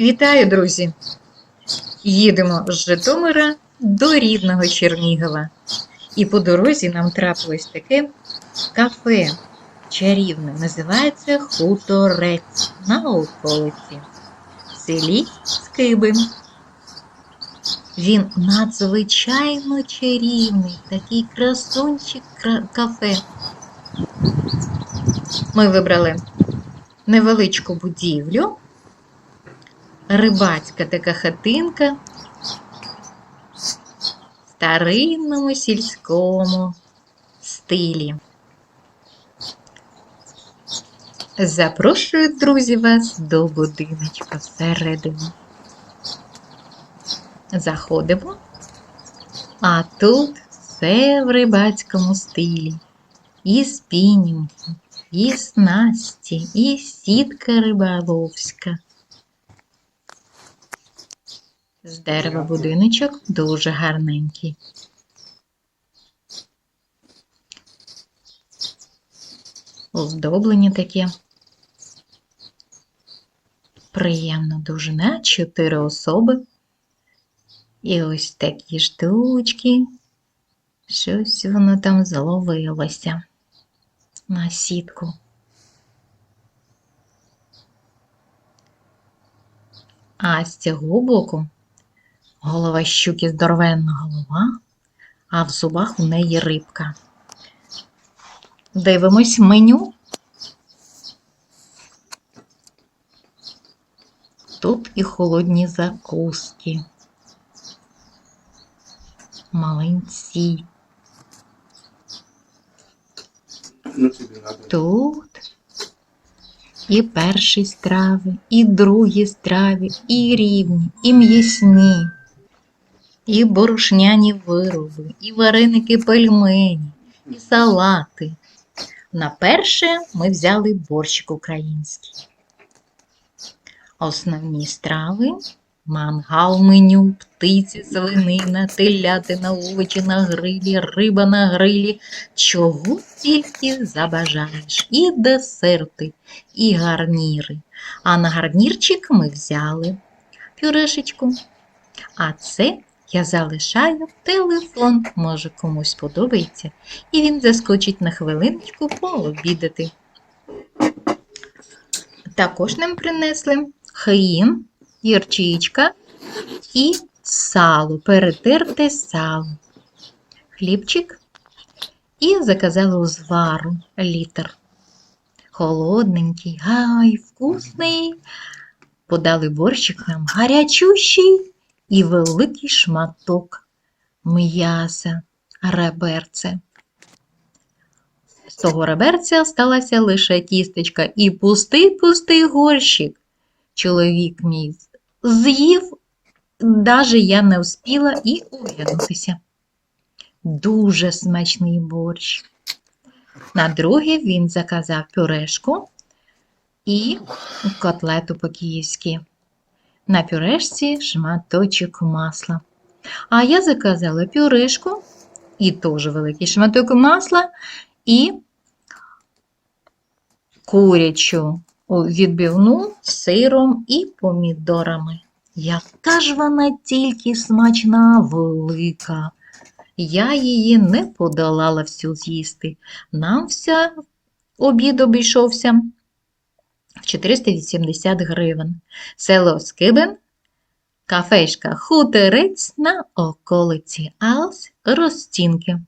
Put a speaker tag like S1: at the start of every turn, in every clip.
S1: Вітаю, друзі! Їдемо з Житомира до рідного Чернігова. І по дорозі нам трапилось таке кафе чарівне. Називається Хуторець на околиці в селі Скиби. Він надзвичайно чарівний, такий красунчик кафе. Ми вибрали невеличку будівлю рибацька така хатинка в старинному сільському стилі. Запрошую, друзі, вас до будиночка всередину. Заходимо, а тут все в рибацькому стилі. І спінінги, і снасті, і сітка риболовська. З дерева будиночок дуже гарненький. Оздоблення таке. Приємно дуже на чотири особи. І ось такі штучки. Щось воно там зловилося на сітку. А з цього боку голова щуки здоровенна голова, а в зубах у неї рибка. Дивимось меню. Тут і холодні закуски. Маленці.
S2: Ну.
S1: Тут і перші страви, і другі страви, і рівні, і м'ясні, і борошняні вироби, і вареники пельмені, і салати. На перше ми взяли борщик український. Основні страви мангал меню, птиці, свинина, телятина, овочі на грилі, риба на грилі. Чого тільки забажаєш. І десерти, і гарніри. А на гарнірчик ми взяли пюрешечку. А це я залишаю телефон. Може комусь подобається, і він заскочить на хвилиночку пообідати. Також нам принесли хрін, гірчичка і сало, перетерте сало, хлібчик і заказали узвару літр. Холодненький, гай, вкусний. Подали борщик нам гарячущий і великий шматок м'яса, реберце. З того реберця сталася лише кісточка і пустий-пустий горщик. Чоловік мій з'їв, даже я не встигла і оглянутися. Дуже смачний борщ. На друге він заказав пюрешку і котлету по-київськи. На пюрешці шматочок масла. А я заказала пюрешку і теж великий шматок масла і курячу відбивну з сиром і помідорами. Яка ж вона тільки смачна, велика. Я її не подолала всю з'їсти. Нам вся обід обійшовся в 480 гривень. Село Скибен, кафешка Хутерець на околиці, Алс Ростінки.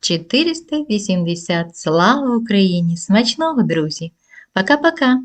S1: 480. Слава Україні! Смачного, друзі! Пока-пока!